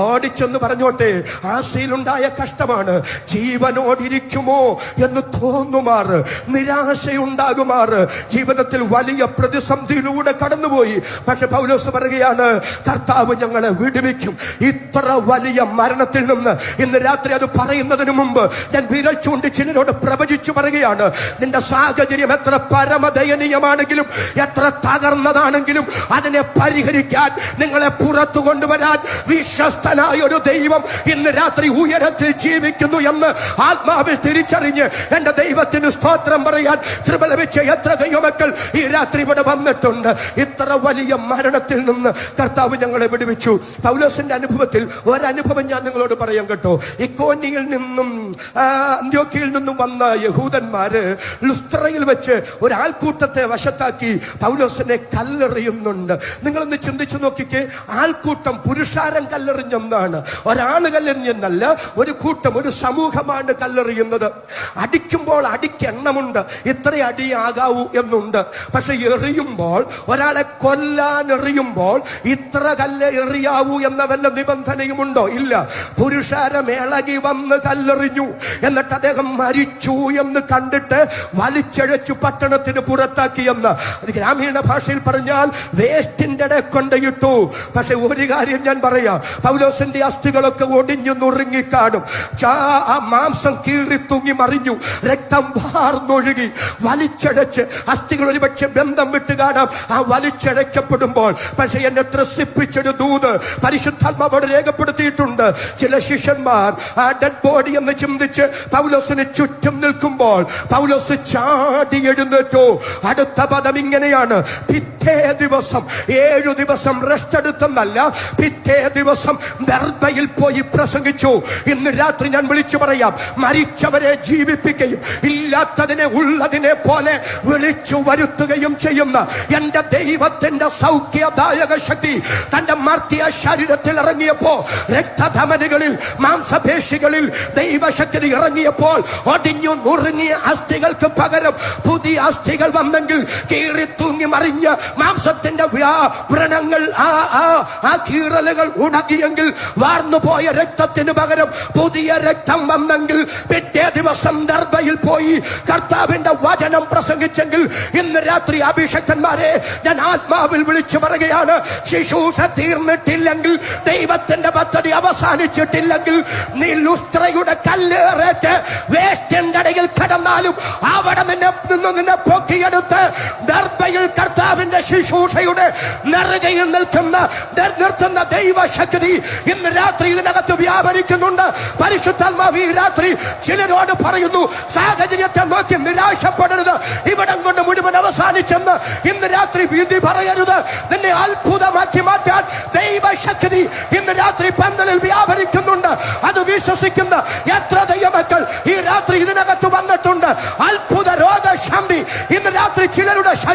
ഓടിച്ചെന്ന് പറഞ്ഞോട്ടെ ആശയിലുണ്ടായ കഷ്ടമാണ്. ജീവനോടിരിക്കുമോ എന്ന് തോന്നുമാർ നിരാശയുണ്ടാകുമാർ. ജീവിതത്തിൽ വലിയ പ്രതിസന്ധിയിലൂടെ കടന്നുപോയി. പക്ഷെ പൗലോസ് പറയുകയാണ് കർത്താവ് ഞങ്ങളെ വിടുവിക്കും. ഇത്ര വലിയ മരണത്തിൽ നിന്ന് ഇന്ന് രാത്രി അത് പറയുന്നതിന് മുമ്പ് ഞാൻ വിരൽ ചൂണ്ടി ചിലരോട് പ്രവചിച്ചു പറയുകയാണ് നിന്റെ സാഹചര്യം എത്ര പരമദയനീയമാണെങ്കിലും എത്ര തകർന്നതാണെങ്കിലും അതിനെ പരിഹരിക്കാൻ നിങ്ങളെ പുറത്തു കൊണ്ടുവരാൻ വിശ്വസ്തനായ ഒരു ദൈവം ഇന്ന് രാത്രി ഉയരത്തിൽ ജീവിക്കുന്നു എന്ന് ആത്മാവിൽ തിരിച്ചറിഞ്ഞ് എന്റെ ദൈവത്തിന് സ്തോത്രം പറയാൻ ലഭിച്ച എത്ര ദൈവമക്കൾ ഈ രാത്രി ഇവിടെ വന്നിട്ടുണ്ട്. ഇത്ര വലിയ മരണത്തിൽ നിന്ന് കർത്താവ് ഞങ്ങളെ വിടുവിച്ചു. പൗലോസിന്റെ അനുഭവത്തിൽ ഒരനുഭവം ഞാൻ നിങ്ങളോട് പറയാം കേട്ടോ. ഇക്കോനിയിൽ നിന്നും അന്ത്യോക്കിയിൽ നിന്നും വന്ന യഹൂദന്മാര് ലുസ്ത്രയിൽ വെച്ച് ഒരാൾക്കൂട്ടത്തെ വശത്താക്കി പൗലോസിനെ കല്ലെറിയുന്നുണ്ട്. നിങ്ങളൊന്ന് ചിന്തിച്ചു നോക്കിക്കേ. ആൾക്കൂട്ടം പുരുഷാരം കല്ലെറിഞ്ഞെന്നാണ് ഒരാണ് കല്ലെറിഞ്ഞെന്നല്ല ഒരു കൂട്ടം ഒരു സമൂഹമാണ് കല്ലെറിയുന്നത്. അടിക്കുമ്പോൾ അടിക്ക് എണ്ണമുണ്ട്. ഇത്ര അടിയാകാവൂ എന്നുണ്ട്. പക്ഷെ എറിയുമ്പോൾ ഒരാളെ കൊല്ലാൻ എറിയുമ്പോൾ ഇത്ര കല്ല് എറിയാവൂ എന്ന വല്ല നിബന്ധനയുമുണ്ടോ? ഇല്ല. പുരുഷാരം ഇളകി വന്ന് കല്ലെറിഞ്ഞു. എന്നിട്ട് അദ്ദേഹം മരിച്ചു എന്ന് കണ്ടിട്ട് വലിച്ചഴച്ചു പട്ടണത്തിന് പുറത്താക്കിയെന്ന് അത് ഗ്രാമീണ ഭാഷയിൽ പറഞ്ഞാൽ വേസ്റ്റിന്റെ ഇടയിൽ കൊണ്ടയിട്ടു പക്ഷെ ഒരു കാര്യം ഞാൻ പറയാം. പൗലോസിന്റെ അസ്ഥികളൊക്കെ ഒടിഞ്ഞു നുറുങ്ങിക്കാണും. ചാ- ആ മാംസം കീറി തൂങ്ങി മറിഞ്ഞു. രക്തം വാർന്നൊഴുകി വലിച്ചടച്ച് അസ്ഥികൾ ഒരുപക്ഷെ ബന്ധം വിട്ട് കാണാം. ആ വലിച്ചടയ്ക്കപ്പെടുമ്പോൾ പക്ഷെ എന്നെ ത്രസിപ്പിച്ചൊരു ദൂത് പരിശുദ്ധാത്മാവോട് രേഖപ്പെടുത്തിയിട്ടുണ്ട്. ചില ശിഷ്യന്മാർ ആ ഡെഡ് ബോഡി എന്ന് ചിന്തിച്ച് പൗലോസിന് ചുറ്റും നിൽക്കുമ്പോൾ പൗലോസ് ചാടി എഴുന്നേറ്റു. അടുത്ത പദം ഇങ്ങനെയാണ്. പിറ്റേ ദിവസം ഏഴു ദിവസം റെസ്റ്റ് എടുത്തെന്നല്ല പിറ്റേ ദിവസം ദർബയിൽ പോയി പ്രസംഗിച്ചു. ഇന്ന് രാത്രി ഞാൻ വിളിച്ചു പറയാം മരിച്ചവരെ ജീവിപ്പിക്കുകയും ഇല്ലാത്തതിനെ ഉള്ളതിനെ പോലെ വിളിച്ചു വരുത്തുകയും ചെയ്യുന്ന എന്റെ ദൈവത്തിന്റെ സൗഖ്യദായക ശക്തി തന്റെ മർത്തിയ ശരീരത്തിൽ ഇറങ്ങിയപ്പോൾ രക്തധമനികളിൽ മാംസപേശികളിൽ ദൈവശക്തി ഇറങ്ങിയപ്പോൾ ഒടിഞ്ഞു നുറുങ്ങിയ അസ്ഥികൾക്ക് പകരം പുതിയ അസ്ഥികൾ വന്നെങ്കിൽ കീറി തൂങ്ങി മറിഞ്ഞ് മാംസത്തിന്റെ വ്യാ- വ്രണങ്ങൾ ആ ആ ആ കീറലുകൾ ഉണങ്ങിയെങ്കിൽ വാർന്നു പോയ രക്തത്തിന് പകരം പുതിയ രക്തം വന്നെങ്കിൽ പിറ്റേ ദിവസം ദർബയിൽ പോയി കർത്താവിന്റെ വചനം പ്രസംഗിച്ചെങ്കിൽ ഇന്ന് രാത്രി അഭിഷക്തന്മാരെ ഞാൻ ആത്മാവിൽ വിളിച്ചു പറയുകയാണ് ശിശൂഷ തീർന്നിട്ടില്ലെങ്കിൽ ദൈവത്തിന്റെ പദ്ധതി അവസാനിച്ചിട്ടില്ലെങ്കിൽ നീ ലുസ്ത്രയുടെ കല്ലേറേറ്റ് വേസ്റ്റിന്റെ ഇടയിൽ കിടന്നാലും അവിടെ നിന്നെ നിന്ന് നിന്നെ പൊക്കിയെടുത്ത് കർത്താവിന്റെ ശുശ്രൂഷയുടെ നിറകയിൽ നിൽക്കുന്ന നിർത്തുന്ന ദൈവശക്തി ഇന്ന് രാത്രി ഇതിനകത്ത് വ്യാപരിക്കുന്നുണ്ട്. പരിശുദ്ധാത്മാവ് ഈ രാത്രി ചിലരോട് പറയുന്നു സാഹചര്യത്തെ നോക്കി നിരാശപ്പെടരുത്. ഇവിടം കൊണ്ട് മുഴുവൻ അവസാനിച്ചെന്ന് ഇന്ന് രാത്രി വിധി പറയരുത്. നിന്നെ അത്ഭുതമാക്കി മാറ്റാൻ ദൈവശക്തി ഇന്ന് രാത്രി പന്തലിൽ വ്യാപരിക്കുന്നുണ്ട്. അത് വിശ്വസിക്കുന്ന എത്ര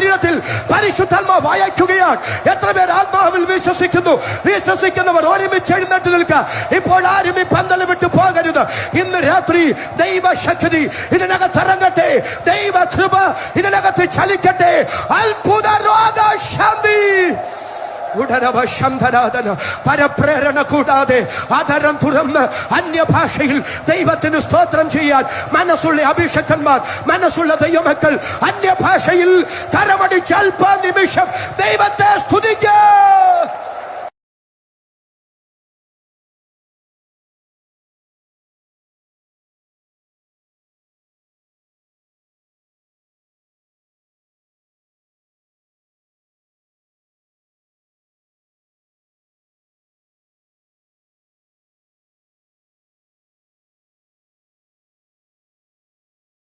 ശരീരത്തിൽ പരിശുദ്ധാത്മാ വായിക്കുകയാണ് എത്ര പേർ ആത്മാവിൽ വിശ്വസിക്കുന്നു? വിശ്വസിക്കുന്നവർ ഒരുമിച്ച് എഴുന്നേറ്റ് നിൽക്കുക. ഇപ്പോൾ ആരും ഈ പന്തൽ വിട്ടു പോകരുത്. ഇന്ന് രാത്രി ദൈവശക്തി ഇതിനകത്ത് ഇറങ്ങട്ടെ. ദൈവ കൃപ ഇതിനകത്ത് ചലിക്കട്ടെ. അത്ഭുത പരപ്രേരണ കൂടാതെ അതരം തുറന്ന് അന്യഭാഷയിൽ ദൈവത്തിന് സ്തോത്രം ചെയ്യാൻ മനസ്സുള്ള അഭിഷക്തന്മാർ മനസ്സുള്ള ദൈവമക്കൾ അന്യഭാഷയിൽ കരമടിച്ച് അല്പ നിമിഷം ദൈവത്തെ സ്തുതിക്കുക